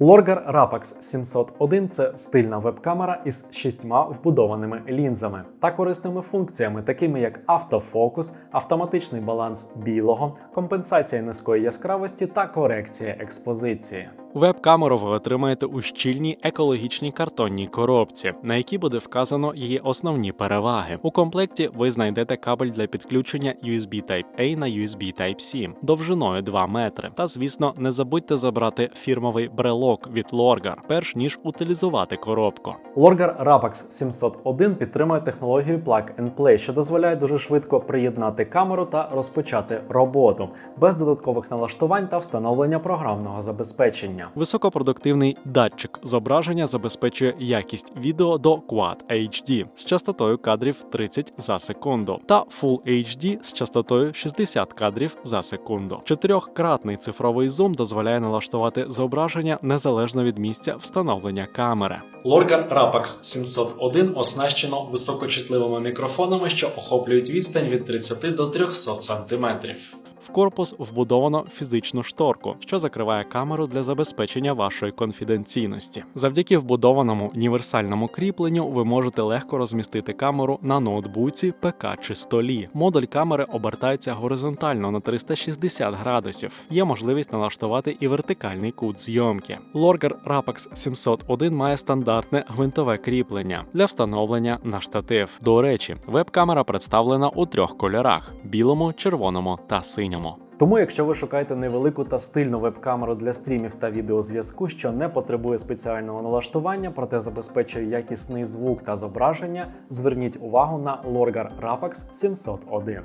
Lorgar Rapax 701 це стильна веб-камера із шістьма вбудованими лінзами та корисними функціями, такими як автофокус, автоматичний баланс білого, компенсація низької яскравості та корекція експозиції. Веб-камеру ви отримаєте у щільній екологічній картонній коробці, на якій буде вказано її основні переваги. У комплекті ви знайдете кабель для підключення USB Type-A на USB Type-C довжиною 2 метри. Та, звісно, не забудьте забрати фірмовий брелок від Lorgar, перш ніж утилізувати коробку. Lorgar Rapax 701 підтримує технологію Plug and Play, що дозволяє дуже швидко приєднати камеру та розпочати роботу без додаткових налаштувань та встановлення програмного забезпечення. Високопродуктивний датчик зображення забезпечує якість відео до Quad HD з частотою кадрів 30 за секунду та Full HD з частотою 60 кадрів за секунду. Чотирьохкратний цифровий зум дозволяє налаштувати зображення незалежно від місця встановлення камери. Lorgar Rapax 701 оснащено високочутливими мікрофонами, що охоплюють відстань від 30 до 300 см. В корпус вбудовано фізичну шторку, що закриває камеру для забезпечення вашої конфіденційності. Завдяки вбудованому універсальному кріпленню ви можете легко розмістити камеру на ноутбуці, ПК чи столі. Модуль камери обертається горизонтально на 360 градусів. Є можливість налаштувати і вертикальний кут зйомки. Lorgar Rapax 701 має стандартне гвинтове кріплення для встановлення на штатив. До речі, веб-камера представлена у трьох кольорах: білому, червоному та синьому. Тому, якщо ви шукаєте невелику та стильну веб-камеру для стрімів та відеозв'язку, що не потребує спеціального налаштування, проте забезпечує якісний звук та зображення, зверніть увагу на Lorgar Rapax 701.